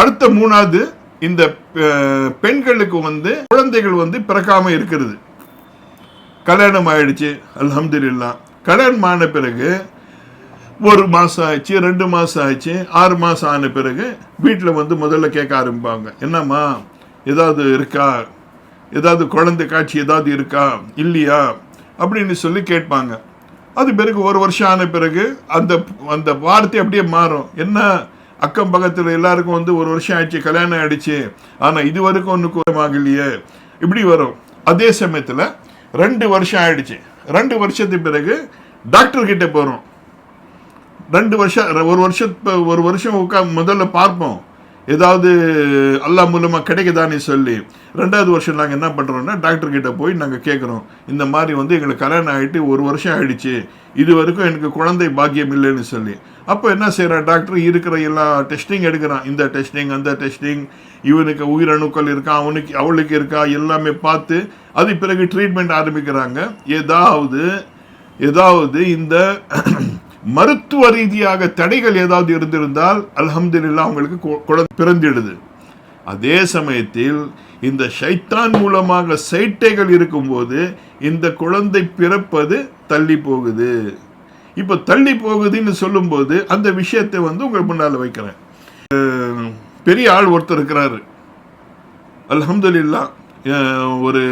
அடுத்த மூணாவது இந்த பெண்களுக்கு வந்து குழந்தைகள் வந்து பிறக்காம இருக்கிறது. கல்யாணம் ஆயிடுச்சு அல்ஹம்துலில்லாஹ் கல்யாணம் ஆன பிறகு ஒரு மாதம் ஆயிடுச்சு ரெண்டு மாதம் ஆயிடுச்சு ஆறு மாதம் ஆன பிறகு வீட்டில் வந்து முதல்ல கேட்க ஆரம்பிப்பாங்க. என்னம்மா ஏதாவது இருக்கா? ஏதாவது குழந்தை காட்சி ஏதாவது இருக்கா? இல்லையா? அப்படின்னு சொல்லி கேட்பாங்க. அது பிறகு ஒரு வருஷம் ஆன பிறகு அந்த அந்த வார்த்தை அப்படியே மாறும். என்ன? அக்கம் பக்கத்தில் எல்லாருக்கும் வந்து ஒரு வருஷம் ஆயிடுச்சு கல்யாணம் ஆயிடுச்சு. ஆனால் இது வரைக்கும் ஒன்று ஆகலையே இப்படி வரும். அதே சமயத்தில் ரெண்டு வருஷம் ஆயிடுச்சு. ரெண்டு வருஷத்துக்கு பிறகு டாக்டர் கிட்டே போகிறோம் ரெண்டு வருஷம் ஒரு வருஷம் ஒரு வருஷம் உட்கா முதல்ல பார்ப்போம். ஏதாவது அல்லாஹ் மூலமாக கிடைக்குதான்னு சொல்லி ரெண்டாவது வருஷம் நாங்கள் என்ன பண்ணுறோன்னா டாக்டர்கிட்ட போய் நாங்கள் கேட்குறோம் இந்த மாதிரி வந்து எங்களுக்கு கல்யாணம் ஆகிட்டு ஒரு வருஷம் ஆகிடுச்சு இது வரைக்கும் எனக்கு குழந்தை பாக்கியம் இல்லைன்னு சொல்லி. அப்போ என்ன செய்கிறான் டாக்டர் இருக்கிற எல்லா டெஸ்டிங் எடுக்கிறான். இந்த டெஸ்டிங் அந்த டெஸ்டிங் இவனுக்கு உயிரணுக்கள் இருக்கா? அவனுக்கு அவளுக்கு இருக்கா? எல்லாமே பார்த்து அது பிறகு ட்ரீட்மெண்ட் ஆரம்பிக்கிறாங்க. ஏதாவது ஏதாவது இந்த மருத்துவ ரீதியாக தடைகள் ஏதாவது இருந்திருந்தால் அலமதுல்லா அவங்களுக்கு குழந்தை பிறந்திடுது. அதே சமயத்தில் இந்த ஷைத்தான் மூலமாக சைட்டைகள் இருக்கும்போது இந்த குழந்தை பிறப்பது தள்ளி போகுது. இப்போ தள்ளி போகுதுன்னு சொல்லும்போது அந்த விஷயத்தை வந்து உங்கள் முன்னால் வைக்கிறேன். பெரிய ஆள் ஒருத்தர் இருக்கிறாரு. அலமதுல்லா ஒரு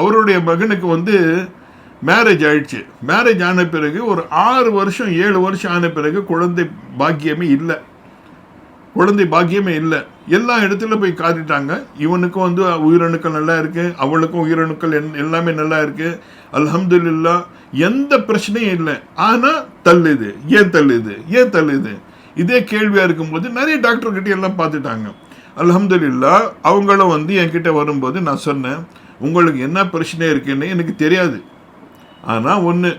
அவருடைய மகனுக்கு வந்து மேரேஜ் ஆயிடுச்சு. மேரேஜ் ஆன பிறகு ஒரு ஆறு வருஷம் ஏழு வருஷம் ஆன பிறகு குழந்தை பாக்கியமே இல்லை. குழந்தை பாக்கியமே இல்லை. எல்லா இடத்துல போய் காட்டிட்டாங்க இவனுக்கும் வந்து உயிரணுக்கள் நல்லா இருக்கு. அவளுக்கும் உயிரணுக்கள் என்- எல்லாமே நல்லா இருக்கு. அல்ஹம்துலில்லாஹ் எந்த பிரச்சனையும் இல்லை. ஆனால் தள்ளுது. ஏன் தள்ளுது? ஏன் தள்ளுது? இதே கேள்வியாக இருக்கும்போது நிறைய டாக்டர்கிட்ட எல்லாம் பார்த்துட்டாங்க. அலமதுல்லா அவங்களும் வந்து என்கிட்ட வரும்போது நான் சொன்னேன் உங்களுக்கு என்ன பிரச்சனை இருக்குன்னு எனக்கு தெரியாது. ஆனால் ஒன்று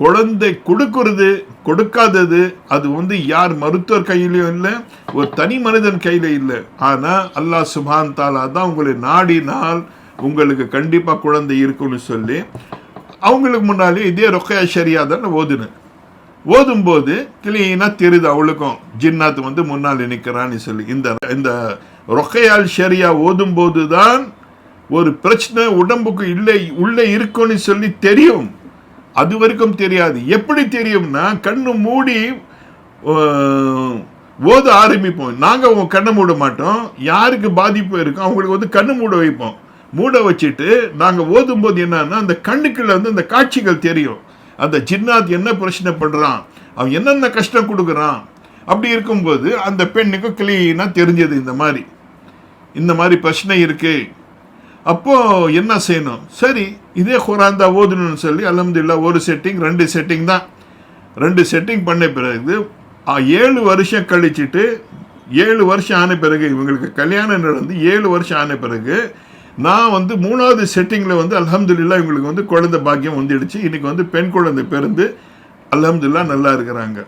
குழந்தை கொடுக்கறது கொடுக்காதது அது வந்து யார் மருத்துவர் கையிலையும் இல்லை ஒரு தனி மனிதன் கையில் இல்லை. ஆனால் அல்லாஹ் சுபான் தாலா தான் உங்களை நாடினால் உங்களுக்கு கண்டிப்பாக குழந்தை இருக்கும்னு சொல்லி அவங்களுக்கு முன்னாலே இதே ரொக்கையா ஷரியா தான் ஓதுனேன். ஓதும்போது கிளீனாக தெரியுது அவளுக்கும் ஜின்னாத் வந்து முன்னால் நிற்கிறான்னு சொல்லி. இந்த இந்த ரொக்கையால் ஷரியா ஓதும்போது தான் ஒரு பிரச்சனை உடம்புக்கு இல்லை உள்ளே இருக்குன்னு சொல்லி தெரியும். அது வரைக்கும் தெரியாது. எப்படி தெரியும்னா கண்ணு மூடி ஓத ஆரம்பிப்போம். நாங்கள் உங்கள் கண்ணை மூட மாட்டோம். யாருக்கு பாதிப்பு இருக்கும் அவங்களுக்கு வந்து கண்ணு மூட வைப்போம். மூட வச்சுட்டு நாங்கள் ஓதும் போது என்னன்னா அந்த கண்ணுக்குள்ள வந்து அந்த காட்சிகள் தெரியும். அந்த ஜின்னாத் என்ன பிரச்சனை பண்ணுறான் அவன் என்னென்ன கஷ்டம் கொடுக்குறான்? அப்படி இருக்கும்போது அந்த பெண்ணுக்கு கிளீனாக தெரிஞ்சது இந்த மாதிரி. இந்த மாதிரி பிரச்சனை இருக்குது அப்போ என்ன செய்யணும்? சரி இதே குரான் தான் ஓதணும்னு சொல்லி அல்ஹம்துலில்லாஹ் ஒரு செட்டிங் ரெண்டு செட்டிங் தான். ரெண்டு செட்டிங் பண்ண பிறகு ஏழு வருஷம் கழிச்சிட்டு ஏழு வருஷம் ஆன பிறகு இவங்களுக்கு கல்யாணம் நடந்து ஏழு வருஷம் ஆன பிறகு நான் வந்து மூணாவது செட்டிங்கில் வந்து அலமதுல்லா இவங்களுக்கு வந்து குழந்தை பாக்கியம் வந்துடுச்சு. இன்றைக்கி வந்து பெண் குழந்தை பிறந்து அலமதுல்லா நல்லா இருக்கிறாங்க.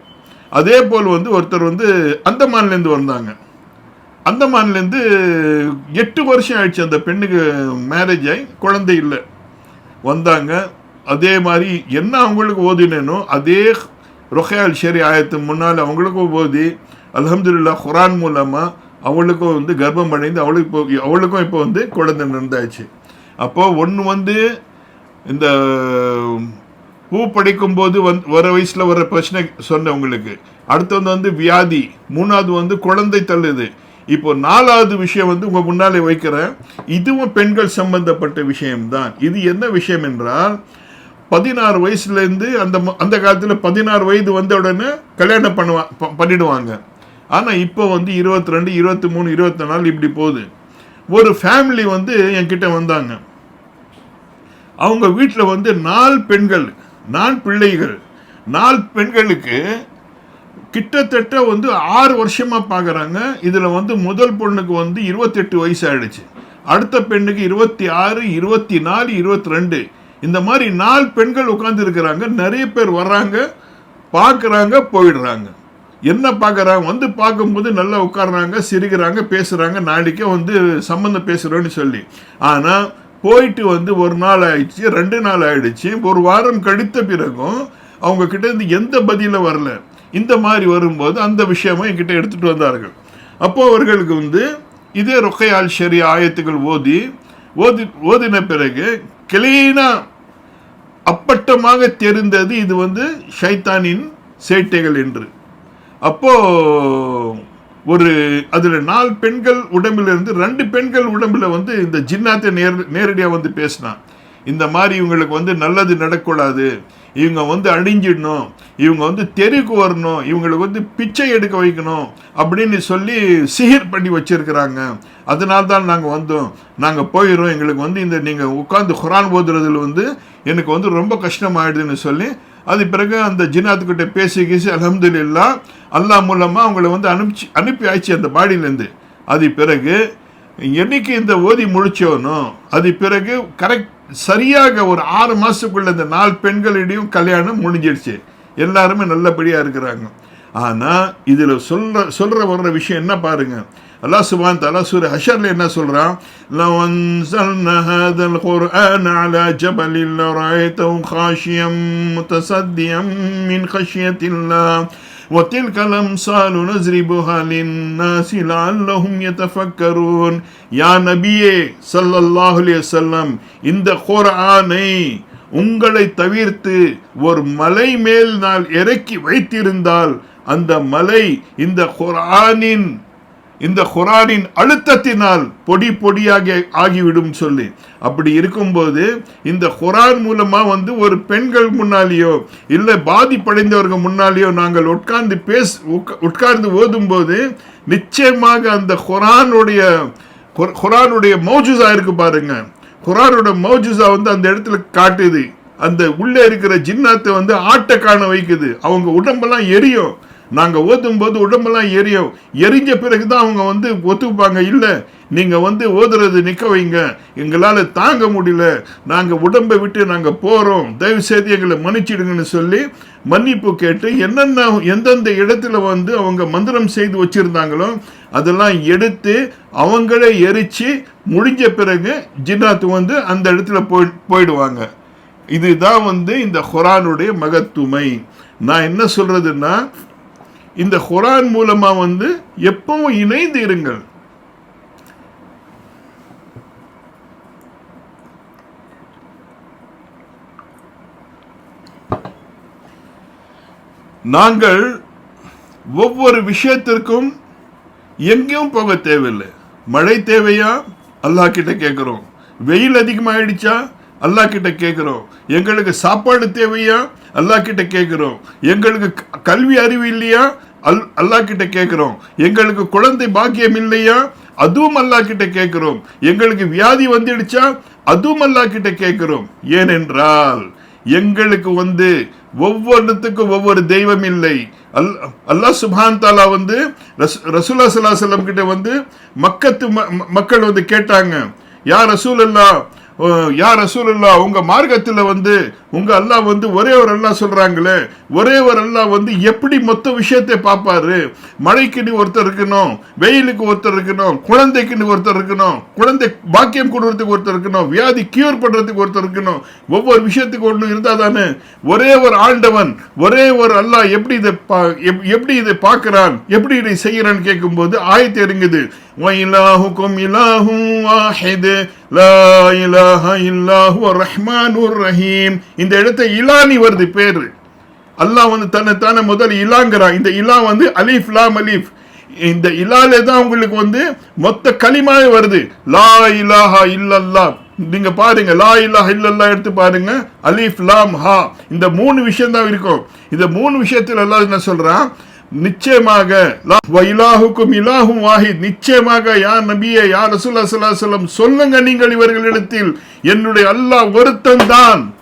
அதே போல் வந்து ஒருத்தர் வந்து அந்தமான்லேருந்து வந்தாங்க. அந்தமான்லேருந்து எட்டு வருஷம் ஆயிடுச்சு அந்த பெண்ணுக்கு மேரேஜ் ஆகி குழந்தை இல்லை. வந்தாங்க. அதே மாதிரி என்ன அவங்களுக்கு ஓதினேனோ அதே ரொஹேல் ஷெரி ஆயத்து முன்னால் அவங்களுக்கும் ஓதி அலமதுல்லா குரான் மூலமாக அவளுக்கும் வந்து கர்ப்பம் அடைந்து அவளுக்கு இப்போ அவளுக்கும் இப்போ வந்து குழந்தை நடந்தாச்சு அப்போ ஒன்று வந்து இந்த பூ படிக்கும்போது வந் வர வயசில் வர பிரச்சனை சொன்னேன் உங்களுக்கு. அடுத்தது வந்து வியாதி மூணாவது வந்து குழந்தை தள்ளுது. இப்போ நாலாவது விஷயம் வந்து உங்க முன்னாலே வைக்கிறேன். இதுவும் பெண்கள் சம்பந்தப்பட்ட விஷயம்தான். இது என்ன விஷயம் என்றால் பதினாறு வயசுலேருந்து அந்த ம- அந்த காலத்தில் பதினாறு வயது வந்த உடனே கல்யாணம் பண்ணுவா ப- பண்ணிடுவாங்க. ஆனால் இப்போ வந்து இருபத்தி ரெண்டு இருபத்தி மூணு இருபத்தி நாலு இப்படி போகுது. ஒரு ஃபேமிலி வந்து என்கிட்ட வந்தாங்க. அவங்க வீட்டில் வந்து நாலு பெண்கள் நாலு பிள்ளைகள். நாலு பெண்களுக்கு கிட்டத்தட்ட வந்து ஆறு வருஷமாக பார்க்குறாங்க இதில் வந்து முதல் பொண்ணுக்கு வந்து இருபத்தெட்டு வயசு ஆயிடுச்சு அடுத்த பெண்ணுக்கு இருபத்தி ஆறு இருபத்தி நாலு இருபத்தி ரெண்டு. இந்த மாதிரி நாலு பெண்கள் உட்கார்ந்து இருக்கிறாங்க. நிறைய பேர் வர்றாங்க பார்க்குறாங்க போயிடுறாங்க. என்ன பார்க்குறாங்க வந்து பார்க்கும்போது நல்லா உட்கார்றாங்க சிரிக்கிறாங்க பேசுகிறாங்க நாளைக்கே வந்து சம்மந்தம் பேசுகிறோன்னு சொல்லி. ஆனால் போயிட்டு வந்து ஒரு நாள் ஆயிடுச்சு ரெண்டு நாள் ஆயிடுச்சு. ஒரு வாரம் கழித்த பிறகும் அவங்க கிட்ட இருந்து எந்த பதிலும் வரல. இந்த மாதிரி வரும்போது அந்த விஷயமும் என்கிட்ட எடுத்துகிட்டு வந்தார்கள். அப்போது அவர்களுக்கு வந்து இதே ரொக்கையால் ஷரி ஆயத்துகள் ஓதி ஓதி ஓதின பிறகு கிளீனாக அப்பட்டமாக தெரிந்தது இது வந்து ஷைத்தானின் சேட்டைகள் என்று. அப்போ ஒரு அதில் நாலு பெண்கள் உடம்புல இருந்து ரெண்டு பெண்கள் உடம்புல வந்து இந்த ஜின்னாத்தை நேர் நேரடியாக வந்து பேசினான். இந்த மாதிரி இவங்களுக்கு வந்து நல்லது நடக்கூடாது இவங்க வந்து அழிஞ்சிடணும் இவங்க வந்து தெருக்கு வரணும் இவங்களுக்கு வந்து பிச்சை எடுக்க வைக்கணும் அப்படின்னு சொல்லி சிகிர் பண்ணி வச்சிருக்கிறாங்க. அதனால தான் நாங்கள் வந்தோம். நாங்கள் போயிடும் எங்களுக்கு வந்து இந்த நீங்கள் உட்காந்து குரான் ஓதுறதுல வந்து எனக்கு வந்து ரொம்ப கஷ்டமாயிடுதுன்னு சொல்லி அது பிறகு அந்த ஜினாத்துக்கிட்ட பேசி கீசி அலமதுல்லா அல்லாஹ் மூலமாக அவங்கள வந்து அனுப்பிச்சு அனுப்பி ஆயிடுச்சு அந்த பாடியிலேருந்து. அது பிறகு என்னைக்கு இந்த ஓதி முடிச்சோனோ அது பிறகு கரெக்ட் சரியாக ஒரு ஆறு மாதத்துக்குள்ள இந்த நாலு பெண்களிடையும் கல்யாணம் முடிஞ்சிடுச்சு எல்லாருமே நல்லபடியாக இருக்கிறாங்க. ஆனால் இதில் சொல்கிற சொல்கிற வர்ற விஷயம் என்ன பாருங்கள் அல்லா சுபான் தலா சூர் ஹஷர்ல என்ன சொல்றான்? லவன் சல்ன ஹதல் குர்ஆன் அலா ஜபலில் மின் கஷியத்தில்லா وتلك الأمثال نضربها للناس لعلهم يتفكرون يا நபியே ஸல்லல்லாஹு அலைஹி வஸல்லம் இந்த குர்ஆனை உங்களை தவிர்த்து ஒரு மலை மேல் நான் இறக்கி வைத்திருந்தால் அந்த மலை இந்த குர்ஆனின் இந்த குரானின் அழுத்தத்தினால் பொடி பொடியாக ஆகிவிடும் சொல்லி. அப்படி இருக்கும்போது இந்த குரான் மூலமாக வந்து ஒரு பெண்கள் முன்னாலேயோ இல்லை பாதிப்படைந்தவர்கள் முன்னாலேயோ நாங்கள் உட்கார்ந்து பேச உட்கா- உட்கார்ந்து ஓதும்போது நிச்சயமாக அந்த குரானுடைய குரானுடைய மௌஜுசா இருக்கு பாருங்க. குரானோட மௌஜுசா வந்து அந்த இடத்துல காட்டுது. அந்த உள்ளே இருக்கிற ஜின்னாத்தை வந்து ஆட்டை காண வைக்குது. அவங்க உடம்பெல்லாம் எரியும். நாங்கள் ஓதும் போது உடம்பெல்லாம் எரியும் எரிஞ்ச பிறகு தான் அவங்க வந்து ஒத்துப்பாங்க. இல்லை நீங்கள் வந்து ஓதுறது நிற்க வைங்க. எங்களால் தாங்க முடியல. நாங்கள் உடம்பை விட்டு நாங்கள் போகிறோம் தயவுசெய்து எங்களை மன்னிச்சிடுங்கன்னு சொல்லி மன்னிப்பு கேட்டு என்னென்ன எந்தெந்த இடத்துல வந்து அவங்க மந்திரம் செய்து வச்சுருந்தாங்களோ அதெல்லாம் எடுத்து அவங்களே எரித்து முடிஞ்ச பிறகு ஜின்னாத்து வந்து அந்த இடத்துல போய் போயிடுவாங்க. இதுதான் வந்து இந்த குரானுடைய மகத்துமை. நான் என்ன சொல்கிறதுன்னா இந்த குரான் மூலமா வந்து எப்பவும் இணைந்து இருங்கள். நாங்கள் ஒவ்வொரு விஷயத்திற்கும் எங்கேயும் போக தேவையில்லை. மழை தேவையா? அல்லாஹ் கிட்ட கேட்குறோம். வெயில் அதிகமாயிடுச்சா? அல்லாஹ் கிட்ட கேட்குறோம் எங்களுக்கு சாப்பாடு தேவையா? அல்லாஹ் கிட்ட கேட்குறோம் எங்களுக்கு க- கல்வி அறிவு இல்லையா? அல் அல்லாஹ் கிட்ட கேட்குறோம் எங்களுக்கு குழந்தை பாக்கியம் இல்லையா? அதுவும் அல்லாஹ் கிட்ட கேட்குறோம் எங்களுக்கு வியாதி வந்துடுச்சா? அதுவும் அல்லாஹ் கிட்ட கேட்குறோம் ஏனென்றால் எங்களுக்கு வந்து ஒவ்வொன்றுத்துக்கும் ஒவ்வொரு தெய்வம் இல்லை. அல் அல்லாஹ் சுபான் தாலா வந்து ரஸ் ரசூலா சல்லா கிட்ட வந்து மக்கத்து ம- ம- மக்கள் வந்து கேட்டாங்க யார் ரசூல் அல்லா யார் ரசூல் அல்லா மார்க்கத்தில் வந்து உங்க அல்லாஹ் வந்து ஒரே ஒரு அல்லாஹ் சொல்றாங்களே ஒரே ஒரு அல்லாஹ் வந்து எப்படி மொத்த விஷயத்தை பார்ப்பாரு மழைக்குன்னு ஒருத்தர் இருக்கணும் வெயிலுக்கு ஒருத்தர் இருக்கணும் குழந்தைக்குன்னு ஒருத்தர் இருக்கணும் குழந்தை பாக்கியம் கொடுக்கறதுக்கு ஒருத்தர் இருக்கணும் வியாதி கியூர் பண்றதுக்கு ஒருத்தர் இருக்கணும் ஒவ்வொரு விஷயத்துக்கு ஒன்று இருந்தா தானே ஒரே ஒரு ஆண்டவன் ஒரே ஒரு அல்லாஹ் எப்படி இதை பா- எப்- எப்படி இதை பார்க்கறான் எப்படி இதை செய்யறான்னு கேட்கும்போது ஆயத்து இறங்குது وإلهكم إله واحد لا إله إلا هو الرحمن الرحيم இந்த இடத்த இலானி வருது பேரு. அல்லாஹ் வந்து தன்னை தானே முதல் இலாங்கிறான் இந்த இலா வந்து அலீஃப் லாம் அலீஃப். இந்த இலாலே தான் உங்களுக்கு வந்து மொத்த களிமாவே வருது. லா இலாஹா இல்லல்லா நீங்க பாருங்க லா இல்லா இல்லல்லா எடுத்து பாருங்க. அலீஃப் லாம் ஹா. இந்த மூணு விஷயம் தான் இருக்கும். இந்த மூணு விஷயத்தில் எல்லாம் என்ன சொல்றான்? நிச்சயமாக லா- வ இலாஹுக்கும் இலாஹும் வாஹித். நிச்சயமாக யார் நபிய யா ரசூல்லா ஸல்லல்லாஹு சொல்லுங்க நீங்கள் இவர்களிடத்தில். என்னுடைய அல்லாஹ் ஒருத்தன் தான்.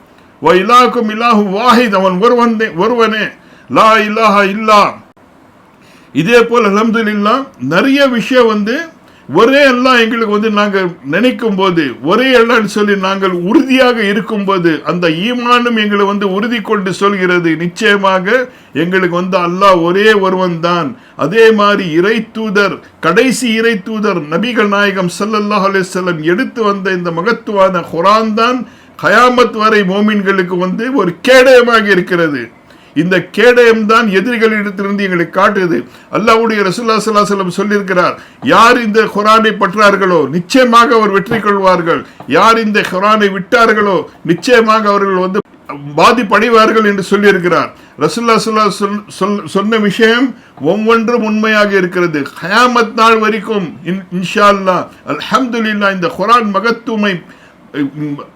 வ இலாஹுக்கும் இலாஹு வாஹித் அவன் ஒருவன் ஒருவனே. லா இல்லாஹா இல்லா. இதே போல் அல்ஹம்துலில்லாஹ் நிறைய விஷயம் வந்து ஒரே எல்லாம் எங்களுக்கு வந்து நாங்கள் நினைக்கும் போது ஒரே எல்லாம் சொல்லி நாங்கள் உறுதியாக இருக்கும்போது அந்த ஈமானும் எங்களை வந்து உறுதி கொண்டு சொல்கிறது நிச்சயமாக எங்களுக்கு வந்து அல்லாஹ் ஒரே ஒருவன் தான். அதே மாதிரி இறை தூதர் கடைசி இறை தூதர் நபிகள் நாயகம் சல்லல்லாஹ் அலே செல்லம் எடுத்து வந்த இந்த மகத்துவான குரான் தான் கயாமத் வரை மோமின்களுக்கு வந்து ஒரு கேடயமாக இருக்கிறது. இந்த கேடயம் தான் எதிரிகளிடத்திலிருந்து எங்களை காட்டுது. அல்லாவுடைய ரசுல்லா ஸல்லல்லாஹு சொல்லியிருக்கிறார் யார் இந்த குரானை பற்றார்களோ நிச்சயமாக அவர் வெற்றி கொள்வார்கள். யார் இந்த குரானை விட்டார்களோ நிச்சயமாக அவர்கள் வந்து பாதிப்படைவார்கள் என்று சொல்லியிருக்கிறார். ரசுல்லா சுல்லா சொல் சொல் சொன்ன விஷயம் ஒவ்வொன்றும் உண்மையாக இருக்கிறது. ஹயாமத் நாள் வரைக்கும் இன் இன்ஷா அல்லா அல்ஹம்துல்லா இந்த குரான் மகத்துவமை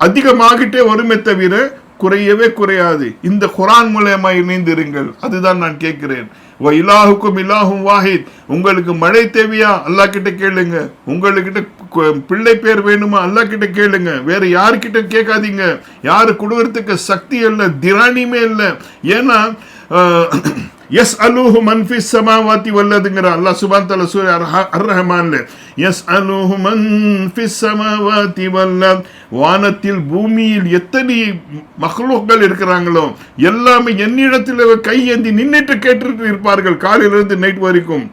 அதிகமாகிட்டே வருமே தவிர குறையவே குறையாது. இந்த குரான் மூலயமா இணைந்திருங்கள். அதுதான் நான் கேட்கிறேன். இலாஹுக்கும் இலாஹும் வாஹித். உங்களுக்கு மழை தேவையா? அல்லாஹ் கிட்ட கேளுங்க உங்களுக்கிட்ட பிள்ளை பேர் வேணுமா? அல்லாஹ் கிட்ட கேளுங்க. வேற யாருக்கிட்ட கேட்காதீங்க. யாரு கொடுக்கறதுக்கு சக்தி இல்லை திராணியுமே இல்லை. ஏன்னா எஸ் அலூஹு மன்ஃபி சமாவாத்தி வல்லதுங்கிற அல்லாஹ் சுபான் தல சூரிய அர் ரஹமான்ல எஸ் அலூஹு மன்ஃபி சமாவாத்தி வல்லத் வானத்தில் பூமியில் எத்தனை மஹ்லூக்கள் இருக்கிறாங்களோ எல்லாமே என்னிடத்தில் கை ஏந்தி நின்னுட்டு கேட்டுட்டு இருப்பார்கள் காலையிலிருந்து நைட் வரைக்கும்.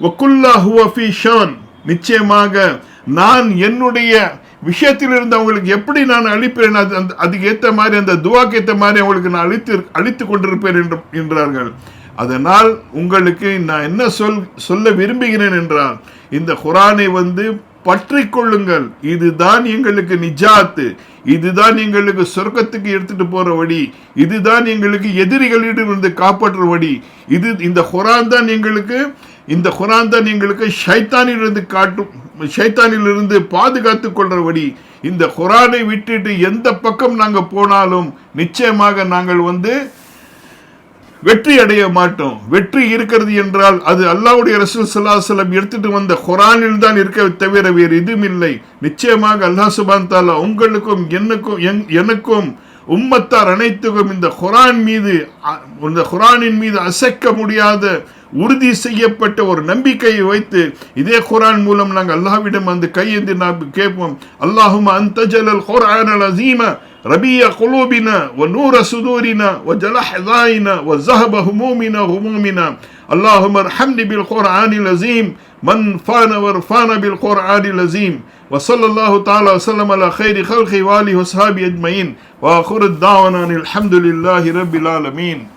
வக்குல்லா ஹுவஃபி ஷான். நிச்சயமாக நான் என்னுடைய விஷயத்தில் இருந்து அவங்களுக்கு எப்படி நான் அழிப்பேன் அது அந்த அதுக்கு ஏற்ற மாதிரி அந்த துவாக்கு ஏற்ற மாதிரி அவங்களுக்கு நான் அழித்து அழித்து கொண்டிருப்பேன் என்று என்றார்கள். அதனால் உங்களுக்கு நான் என்ன சொல் சொல்ல விரும்புகிறேன் என்றால் இந்த குரானை வந்து பற்றி கொள்ளுங்கள். இதுதான் எங்களுக்கு நிஜாத்து. இதுதான் எங்களுக்கு சொர்க்கத்துக்கு எடுத்துட்டு போற வழி. இதுதான் எங்களுக்கு எதிரிகளிடமிருந்து காப்பாற்றுற வழி. இது இந்த குரான் தான் எங்களுக்கு இந்த குரான் தான் எங்களுக்கு ஷைத்தானிலிருந்து காட்டும் ஷைத்தானிலிருந்து பாதுகாத்து கொள்ற வழி. இந்த குரானை விட்டுட்டு எந்த பக்கம் நாங்கள் போனாலும் நிச்சயமாக நாங்கள் வந்து வெற்றி அடைய மாட்டோம். வெற்றி இருக்கிறது என்றால் அது அல்லாவுடைய ரசூல் ஸல்லல்லாஹு எடுத்துட்டு வந்த குரானில் தான் இருக்க தவிர வேறு எதுவும் இல்லை. நிச்சயமாக அல்லாஹ் சுபான் தாலா உங்களுக்கும் எனக்கும் எனக்கும் உம்மத்தார் அனைத்துக்கும் இந்த குரான் மீது இந்த குரானின் மீது அசைக்க முடியாத உறுதி செய்யப்பட்ட ஒரு நம்பிக்கையை வைத்து இதே குரான் மூலம் நாங்கள் அல்லாஹ்விடம் அந்த கையேந்தி நாம் கேட்போம். அல்லாஹும் அந்த ஜலல் குரான் அல் அசீம ربيع قلوبنا ونور صدورنا وجلح ذائنا وذهب همومنا همومنا اللهم ارحمني بالقرآن العظيم. من فان ورفان بالقرآن العظيم. وصلى الله تعالى وسلم على خير خلقه وآله وصحابه أجمعين. وآخر الدعوانا الحمد لله رب العالمين.